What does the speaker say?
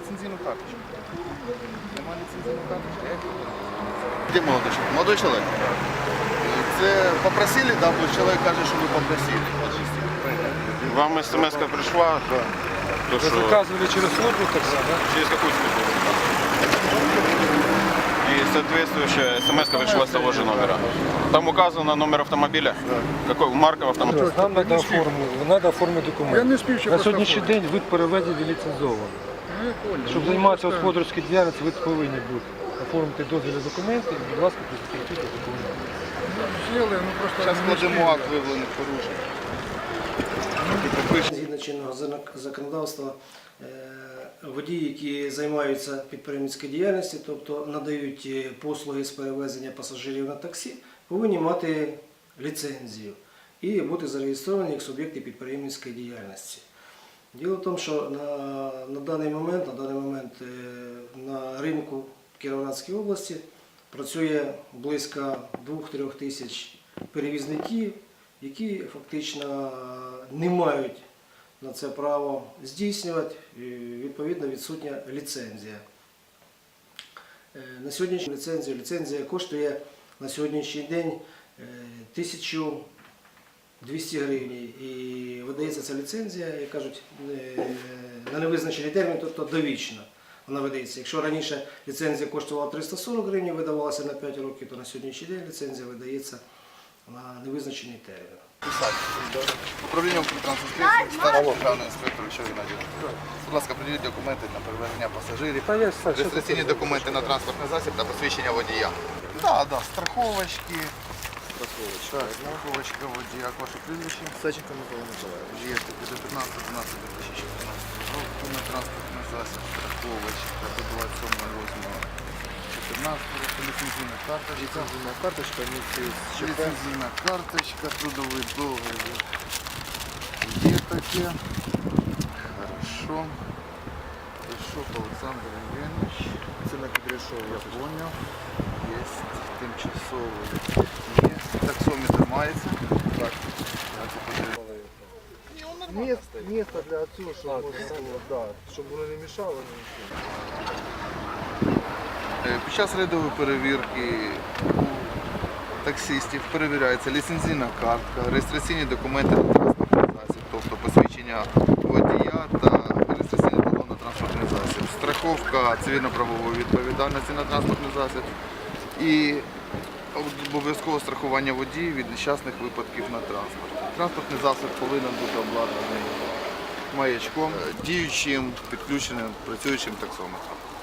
Ліцензійну карточку. Нема ліцензійну карточку. як? Де молодой человек? Молодой человек. Це попросили, да, бо чоловік каже, що ви попросили. Вам смс пришла? Да. То, Вы что... заказывали через службу тогда, да? Через какую службу? Соответствующая смс пришла с того же номера. Там указано номер автомобиля? Какой? Марка автомобиля? Нам надо оформити, надо оформити документи. Я не спів На просто сьогоднішній день вид переведення ліцензований. Ну, я понял. Щоб Ну, займатися господарською діяльністю, ви повинні бути оформити дозвільні документи будь ласка, підключити документи. З'їли, ну просто Зараз складемо акт виявлених порушень. Згідно чинного законодавства, е, водії, які займаються підприємницькою діяльністю, тобто надають е, послуги з перевезення пасажирів на таксі, повинні мати ліцензію і бути зареєстровані як суб'єкти підприємницької діяльності. Діло в тому, що на, на даний момент, на даний момент е, на ринку в Кіровоградській області працює близько 2-3 тисяч перевізників, які фактично не мають на це право здійснювати, відповідно відсутня ліцензія. Е, На сьогоднішню ліцензію ліцензія коштує на сьогоднішній день е, 1200 гривень. І видається ця ліцензія, як кажуть, е, на невизначений термін, тобто довічно. Вона видається. Якщо раніше ліцензія коштувала 340 гривень, видавалася на 5 років, то на сьогоднішній день ліцензія видається на невизначений термін. Управління державний інспектор Вічовий Надір. Будь ласка, приділіть документи на перевезення пасажирів, реєстраційні документи на транспортний засіб та посвідчення водія. Так, так, страховочки. Страховочка. Так, страховочка водія, ваше прізвище? Саченко Микола Миколаївич. Є таке до 15 12 2014 року на транспортний засіб, страховочка до 27 8 14 року, ліцензійна карточка. Ліцензійна карточка, Ліцензійна карточка, трудовий договір. Є таке. Хорошо. Кудряшов Олександр Євгенович. Це на Кудряшов, я понял. Є тимчасовий. Є. Таксометр мається. Так. Я це подивлюсь. Місце, місце для цього, щоб можна було, да, щоб воно не мішало нічого. Час рейдової перевірки у таксистів перевіряється ліцензійна картка, реєстраційні документи на транспортний засіб, тобто посвідчення водія та реєстраційний талон на транспортний засіб, страховка цивільно-правової відповідальності на транспортний засіб і обов'язкове страхування водіїв від нещасних випадків на транспорті. Транспортний засіб повинен бути обладнаний маячком, діючим, підключеним, працюючим таксометром.